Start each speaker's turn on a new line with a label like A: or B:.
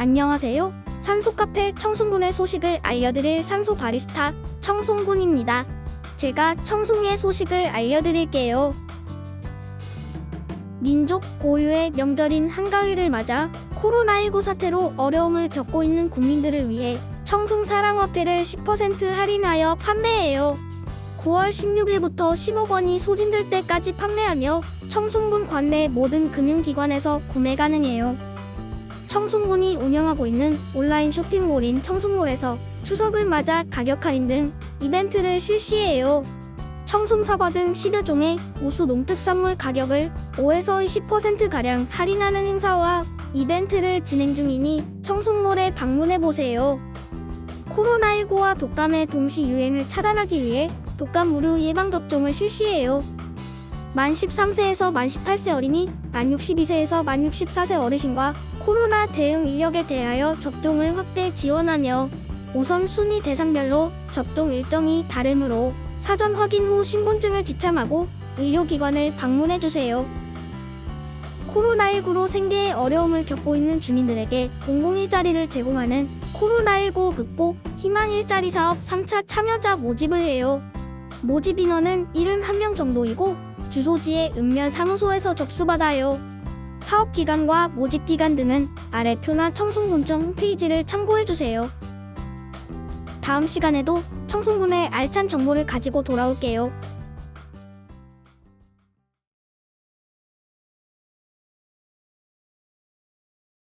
A: 안녕하세요. 산소 카페 청송군의 소식을 알려드릴 산소 바리스타 청송군입니다. 제가 청송의 소식을 알려드릴게요. 민족 고유의 명절인 한가위를 맞아 코로나19 사태로 어려움을 겪고 있는 국민들을 위해 청송 사랑화폐를 10% 할인하여 판매해요. 9월 16일부터 10억 원이 소진될 때까지 판매하며 청송군 관내 모든 금융기관에서 구매 가능해요. 청송군이 운영하고 있는 온라인 쇼핑몰인 청송몰에서 추석을 맞아 가격 할인 등 이벤트를 실시해요. 청송 사과 등 10여 종의 우수 농특산물 가격을 5에서 20%가량 할인하는 행사와 이벤트를 진행 중이니 청송몰에 방문해 보세요. 코로나19와 독감의 동시 유행을 차단하기 위해 독감 무료 예방접종을 실시해요. 만 13세에서 만 18세 어린이, 만 62세에서 만 64세 어르신과 코로나 대응 인력에 대하여 접종을 확대 지원하며 우선 순위 대상별로 접종 일정이 다르므로 사전 확인 후 신분증을 지참하고 의료기관을 방문해 주세요. 코로나19로 생계에 어려움을 겪고 있는 주민들에게 공공 일자리를 제공하는 코로나19 극복 희망 일자리 사업 3차 참여자 모집을 해요. 모집 인원은 71명 정도이고 주소지의 읍면 사무소에서 접수받아요. 사업 기간과 모집 기간 등은 아래 표나 청송군청 홈페이지를 참고해 주세요. 다음 시간에도 청송군의 알찬 정보를 가지고 돌아올게요.